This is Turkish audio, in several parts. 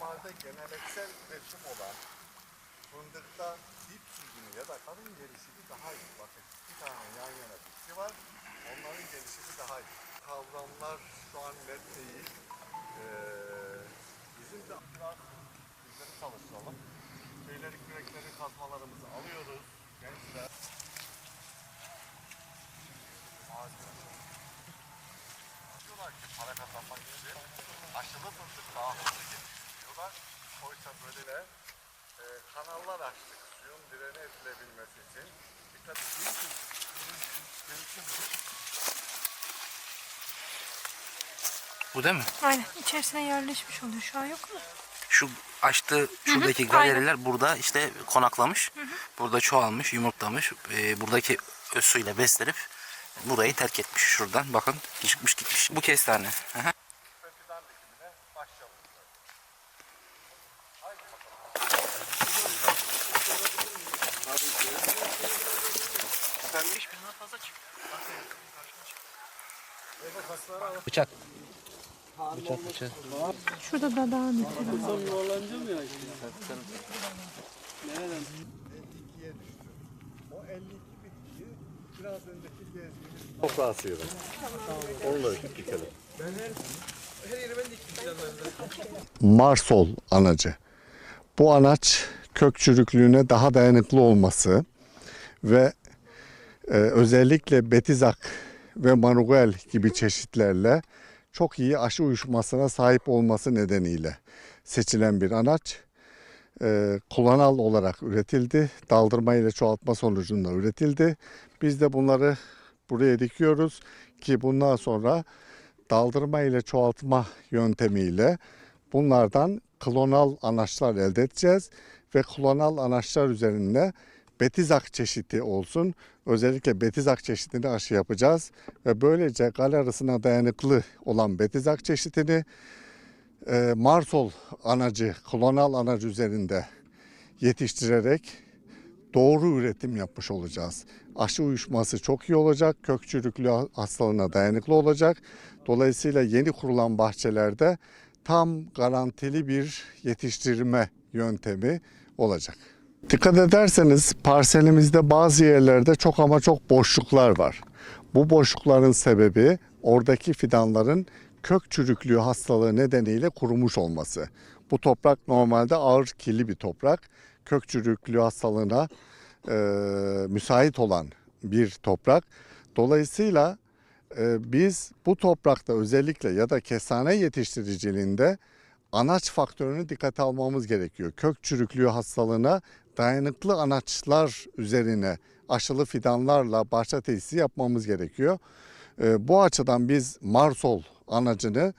normalde geleneksel üretim olan fındıkta dip sürgünü ya da kadın gelişimi daha iyi. Bakın iki tane yan yana bitki var. Onların gelişimi daha iyi. Kavramlar şu an net değil. Ee, bizim de biraz bizleri çalıştıralım. Şeyleri kürekleri kazmalarımızı alıyoruz. Gençler. Diyorlar ki para kazanmak için aşılı fındık daha hızlı geliştiriyorlar. Oysa böyle de e, kanallar açtık suyun direne edilebilmesi için. Dikkat edin. Bu değil mi? Aynen. içerisine yerleşmiş oluyor. Şu an yok mu? Şu açtığı şuradaki galeriler burada işte konaklamış. Burada çoğalmış, yumurtlamış. Ee, buradaki öz suyla beslenip burayı terk etmiş. Şuradan bakın çıkmış gitmiş. Bu kestane. Hı hı. Bıçak. Bıçak bıçak. Şurada dadağın içi. 52'ye düştü. O 52 bitkiyi biraz önceki gezdiğimiz toprağa sıyırın. Onunla ölçüp dikelim. Marsol anacı. Bu anaç kök çürüklüğüne daha dayanıklı olması ve e, özellikle betizak ve manuel gibi çeşitlerle çok iyi aşı uyuşmasına sahip olması nedeniyle seçilen bir anaç. E, kullanal olarak üretildi. Daldırma ile çoğaltma sonucunda üretildi. Biz de bunları buraya dikiyoruz ki bundan sonra daldırma ile çoğaltma yöntemiyle bunlardan klonal anaçlar elde edeceğiz ve klonal anaçlar üzerinde betizak çeşidi olsun. Özellikle betizak çeşidini aşı yapacağız ve böylece gal arasına dayanıklı olan betizak çeşidini e, Marsol anacı, klonal anacı üzerinde yetiştirerek doğru üretim yapmış olacağız. Aşı uyuşması çok iyi olacak, kök çürüklüğü hastalığına dayanıklı olacak. Dolayısıyla yeni kurulan bahçelerde tam garantili bir yetiştirme yöntemi olacak. Dikkat ederseniz parselimizde bazı yerlerde çok ama çok boşluklar var. Bu boşlukların sebebi oradaki fidanların kök çürüklüğü hastalığı nedeniyle kurumuş olması. Bu toprak normalde ağır kirli bir toprak. Kök çürüklüğü hastalığına e, müsait olan bir toprak. Dolayısıyla e, biz bu toprakta özellikle ya da kestane yetiştiriciliğinde anaç faktörünü dikkate almamız gerekiyor. Kök çürüklüğü hastalığına dayanıklı anaçlar üzerine aşılı fidanlarla bahçe tesisi yapmamız gerekiyor. E, bu açıdan biz Marsol anacını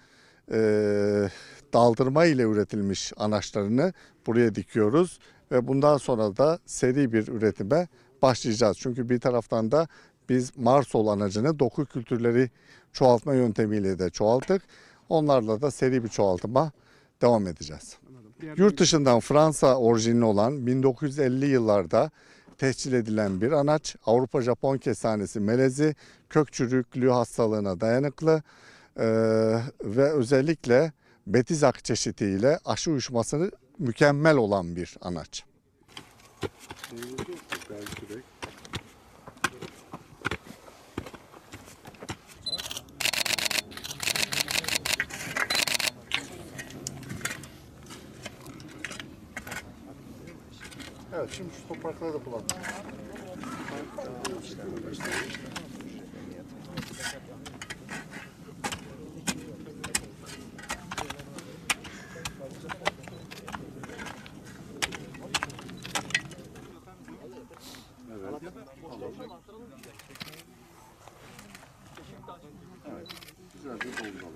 e, daldırma ile üretilmiş anaçlarını buraya dikiyoruz ve bundan sonra da seri bir üretime başlayacağız. Çünkü bir taraftan da biz Marsol anacını doku kültürleri çoğaltma yöntemiyle de çoğalttık. Onlarla da seri bir çoğaltıma devam edeceğiz. Yurt dışından Fransa orijinli olan 1950 yıllarda tescil edilen bir anaç. Avrupa Japon kestanesi melezi kök çürüklüğü hastalığına dayanıklı eee, ve özellikle betizak çeşidiyle aşı uyuşmasını mükemmel olan bir anaç. Evet şimdi şu toprakları da kullan. Güzelce dolduralım.